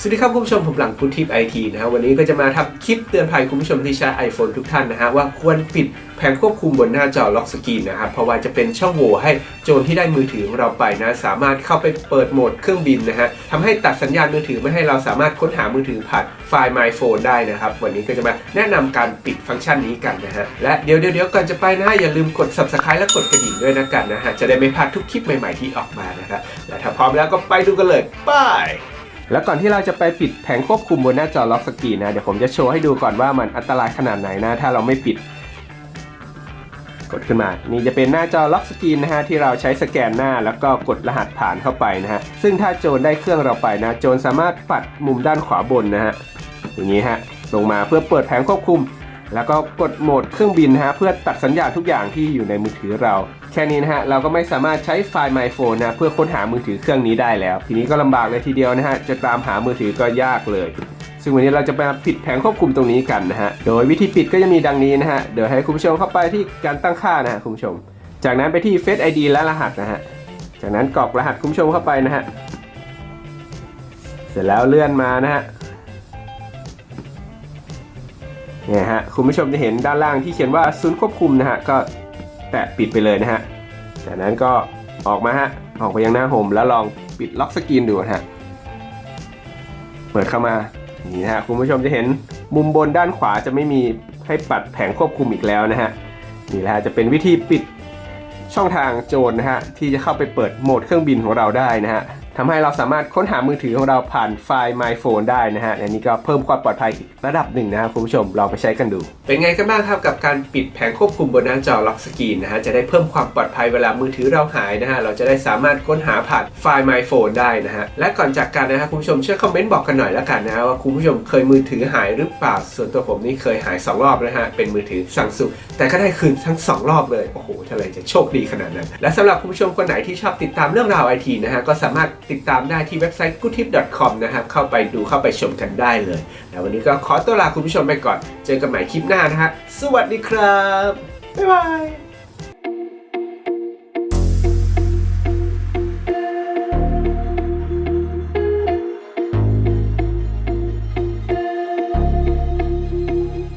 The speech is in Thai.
สวัสดีครับคุณผู้ชมผมหลังพุทธิปไอทีนะฮะวันนี้ก็จะมาทำคลิปเตือนภัยคุณผู้ชมที่ใช้ iPhone ทุกท่านนะฮะว่าควรปิดแผงควบคุมบนหน้าจอล็อกสกรีนนะครับเพราะว่าจะเป็นช่องโหว่ให้โจรที่ได้มือถือของเราไปนะ สามารถเข้าไปเปิดโหมดเครื่องบินนะฮะทำให้ตัดสัญญาณมือถือไม่ให้เราสามารถค้นหามือถือผ่านไฟล์ My Phone ได้นะครับ วันนี้ก็จะมาแนะนำการปิดฟังก์ชันนี้กันนะฮะและเดี๋ยวเดี๋ยวเดี๋ยวก่อนจะไปนะฮะอย่าลืมกด Subscribe และกดกระดิ่งด้วยนะกันนะฮะจะได้ไม่พลาดทุกคลิปใหม่ๆที่ออกมานะครับและถ้าพร้อมแล้วก็ไปดูกันเลยไป แล้วก่อนที่เราจะไปปิดแผงควบคุมบนหน้าจอล็อกสกีนะ เดี๋ยวผมจะโชว์ให้ดูก่อนว่ามันอันตรายขนาดไหนนะ ถ้าเราไม่ปิด กดขึ้นมา นี่จะเป็นหน้าจอล็อกสกีนนะฮะที่เราใช้สแกนหน้าแล้วก็กดรหัสผ่านเข้าไปนะฮะ ซึ่งถ้าโจรได้เครื่องเราไปนะ โจรสามารถปัดมุมด้านขวาบนนะฮะ อย่างนี้ฮะ ลงมาเพื่อเปิดแผงควบคุม แล้วก็กดโหมดเครื่องบินนะฮะเพื่อตัดสัญญาณทุกอย่างที่อยู่ในมือถือเรา แค่นี้นะฮะเราก็ไม่สามารถใช้ไฟล์ My Phone นะเพื่อค้นหามือถือเครื่องนี้ได้แล้ว ทีนี้ก็ลำบากเลยทีเดียวนะฮะจะตามหามือถือก็ยากเลย ซึ่งวันนี้เราจะมาปิดแผงควบคุมตรงนี้กันนะฮะโดยวิธีปิดก็จะมีดังนี้นะฮะเดี๋ยวให้คุณผู้ชมเข้าไปที่การตั้งค่านะฮะคุณผู้ชม จากนั้นไปที่ Face ID และรหัสนะฮะจากนั้นกรอกรหัสคุณผู้ชมเข้าไปนะฮะเสร็จแล้วเลื่อนมานะฮะ เนี่ยฮะคุณผู้ชมจะเห็นด้านล่างที่เขียนว่าศูนย์ควบคุมนะฮะก็แตะปิดไปเลยนะฮะจากนั้นก็ออกมาฮะออกไปยังหน้าโฮมแล้วลองปิดล็อกสกรีนดูนะฮะเปิดเข้ามานี่นะฮะคุณผู้ชมจะเห็นมุมบนด้านขวาจะไม่มีให้ปัดแผงควบคุมอีกแล้วนะฮะนี่แหละฮะจะเป็นวิธีปิดช่องทางโจรนะฮะที่จะเข้าไปเปิดโหมดเครื่องบินของเราได้นะฮะ ทำให้เราสามารถค้นหามือถือของเราผ่านไฟล์ My Phone ได้นะฮะอันนี้ก็เพิ่มความปลอดภัยอีกระดับหนึ่งนะครับคุณผู้ชมลองไปใช้กันดู เป็นไงกันบ้างครับกับการปิดแผงควบคุมบนหน้าจอล็อกสกรีนนะฮะจะได้เพิ่มความปลอดภัยเวลามือถือเราหายนะฮะเราจะได้สามารถค้นหาผ่านไฟล์ My Phone ได้นะฮะและก่อนจากกันนะฮะคุณผู้ชมช่วยคอมเมนต์บอกกันหน่อยแล้วกันนะฮะว่าคุณผู้ชมเคยมือถือหายหรือเปล่าส่วนตัวผมนี่เคยหายสองรอบนะฮะเป็นมือถือสั่งสุแต่ก็ได้คืนทั้งสองรอบเลยโอ้โหทำไมจะโชคดีขนาดนั้นและสำหรับคุณผู้ชมคนไหนที่ชอบติดตามเรื่องราวไอทีนะฮะก็สามารถติดตามได้ที่เว็บไซต์ goodtip.com นะครับ เข้าไปดูเข้าไปชมกันได้เลย แล้ววันนี้ก็ขอตัวลาคุณผู้ชมไปก่อน เจอกันใหม่คลิปหน้านะฮะ สวัสดีครับ บ๊ายบาย